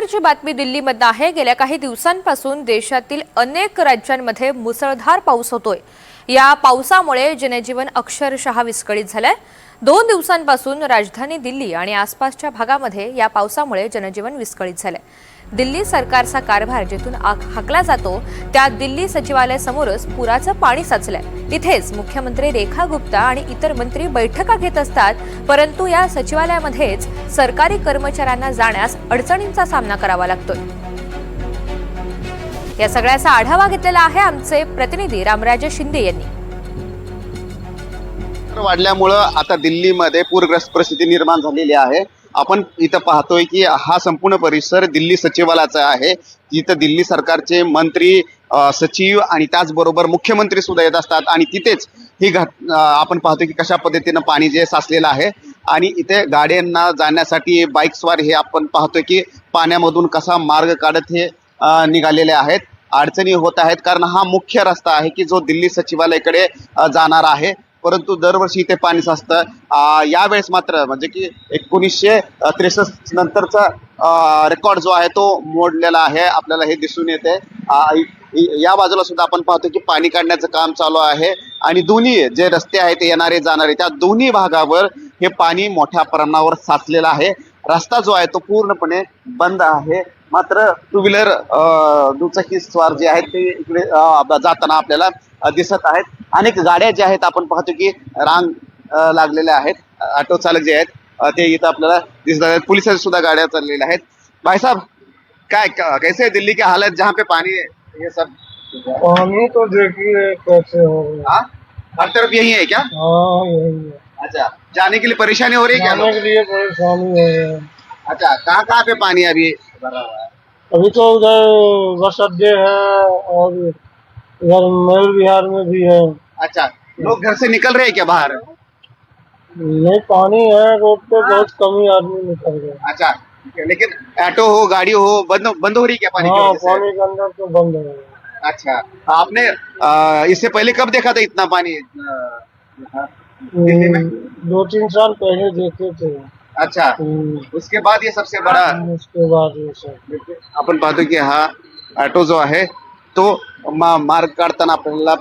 त्यानंतरची बातमी दिल्लीमधनं आहे. गेल्या काही दिवसांपासून देशातील अनेक राज्यांमध्ये मुसळधार पाऊस होतोय. या पावसामुळे जनजीवन अक्षरशः विस्कळीत झालंय. दोन दिवसांपासून राजधानी दिल्ली आणि आसपासच्या भागामध्ये या पावसामुळे जनजीवन विस्कळीत झालंय. दिल्ली सरकारचा कारभार जिथून आख- हाकला जातो त्या दिल्ली सचिवालयासमोरच पुराचं पाणी साचलंय. तिथेच मुख्यमंत्री रेखा गुप्ता आणि इतर मंत्री बैठका घेत असतात परंतु या सचिवालयामध्येच सरकारी कर्मचाऱ्यांना जाण्यास अडचणींचा सामना करावा लागतोय. या सगळ्याचा आढावा घेतलेला आहे आमचे प्रतिनिधी रामराजे शिंदे यांनी. वाढल्यामुळं आता दिल्लीमध्ये पूरग्रस्त परिस्थिती निर्माण झालेली आहे. आपण इथं पाहतोय की हा संपूर्ण परिसर दिल्ली सचिवालयाचा आहे. जिथं दिल्ली सरकारचे मंत्री सचिव आणि त्याचबरोबर मुख्यमंत्री सुद्धा येत असतात आणि तिथेच ही घट आपण पाहतोय की कशा पद्धतीनं पाणी जे साचलेलं आहे. आणि इथे गाड्यांना जाण्यासाठी बाईक्सवर हे आपण पाहतोय की पाण्यामधून कसा मार्ग काढत हे निघालेले आहेत. अडचणी होत आहेत. कारण हा मुख्य रस्ता आहे की जो दिल्ली सचिवालयाकडे जाणार आहे. परंतु दरवर्षी इथे पाणी साचतं. यावेळेस मात्र म्हणजे की एकोणीसशे त्रेसष्ट नंतरचा रेकॉर्ड जो आहे तो मोडलेला आहे. आपल्याला हे दिसून येते. या बाजूला सुद्धा आपण पाहतो की पाणी काढण्याचं काम चालू आहे. आणि दोन्ही जे रस्ते आहेत येणारे जाणारे त्या दोन्ही भागावर हे पाणी मोठ्या प्रमाणावर साचलेलं आहे. रस्ता जो आहे तो पूर्णपणे बंद आहे. मात्र टू व्हीलर दुचाकी स्वार जे आहेत ते इकडे जाताना आपल्याला दिसत आहेत. अनेक गाड्या ज्या आहेत आपण पाहतो की रांग लागलेल्या आहेत. ऑटो चालक जे आहेत ते इथं आपल्याला दिसत आहेत. पोलिसांच्या सुद्धा गाड्या चाललेल्या आहेत. भाई साहब काय कैसे है दिल्ली की हालत जहाँ पे पानी है ये सब? पानी तो देखिए कैसे हो है हाँ? हर तरफ यही है क्या? हाँ यही है। अच्छा जाने के लिए परेशानी हो रही है क्या जाने के लिए परेशानी हो रही है। अच्छा कहाँ कहाँ पे पानी अभी? भरा हुआ है अभी तो उधर बस अड्डे है और इधर मयूर विहार में भी है। अच्छा लोग घर से निकल रहे हैं क्या बाहर? नहीं पानी है रोड पे बहुत कम ही आदमी निकल गए अच्छा लेकिन ऑटो हो गाड़ी हो बंद बंद हो रही है क्या पानी हाँ पानी के अंदर तो बंद हो है। अच्छा आपने इससे पहले कब देखा था इतना पानी? अ, दिल्ली में? दो तीन साल पहले देखे थे। अच्छा उसके बाद ये सबसे बड़ा उसके बाद सब। आपण पाहतो की हा ऑटो जो आहे तो मा मार्ग काढताना आपल्याला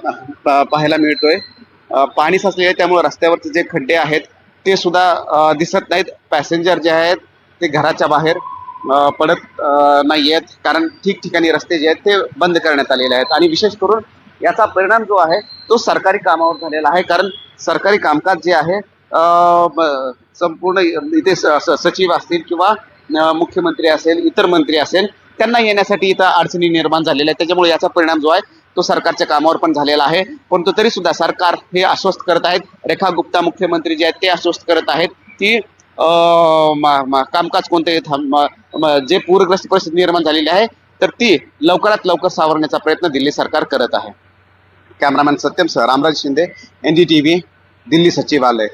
प- पाहायला मिळतोय. अ, पाणी साचले आहे त्यामुळे रस्त्यावरचे जे खड्डे आहेत ते सुद्धा अ, दिसत नाहीत. पॅसेंजर जे आहेत ते घराच्या बाहेर अ, पडत नाही आहेत कारण ठिकठिकाणी रस्ते जे आहेत ते बंद करण्यात आलेले आहेत. आणि विशेष करून याचा परिणाम जो आहे तो सरकारी कामावर झालेला आहे. कारण सरकारी कामकाज जे आहे संपूर्ण इथे स- सचिव असतील किंवा मुख्यमंत्री असेल इतर मंत्री असेल त्यांना येण्यासाठी इथं अडचणी निर्माण झालेल्या आहेत. त्याच्यामुळे याचा परिणाम जो आहे तो सरकारच्या कामावर पण झालेला आहे. परंतु तरी सुद्धा सरकार हे आश्वस्त करत आहेत. रेखा गुप्ता मुख्यमंत्री जे आहेत ते आश्वस्त करत आहेत की कामकाज कोणते थांब- जे पूरग्रस्त परिस्थिती निर्माण झालेली आहे तर ती लवकरात लवकर सावरण्याचा प्रयत्न दिल्ली सरकार करत आहे. Cameraman Satyam sir Ramraj Shinde NDTV Delhi सचिवालय.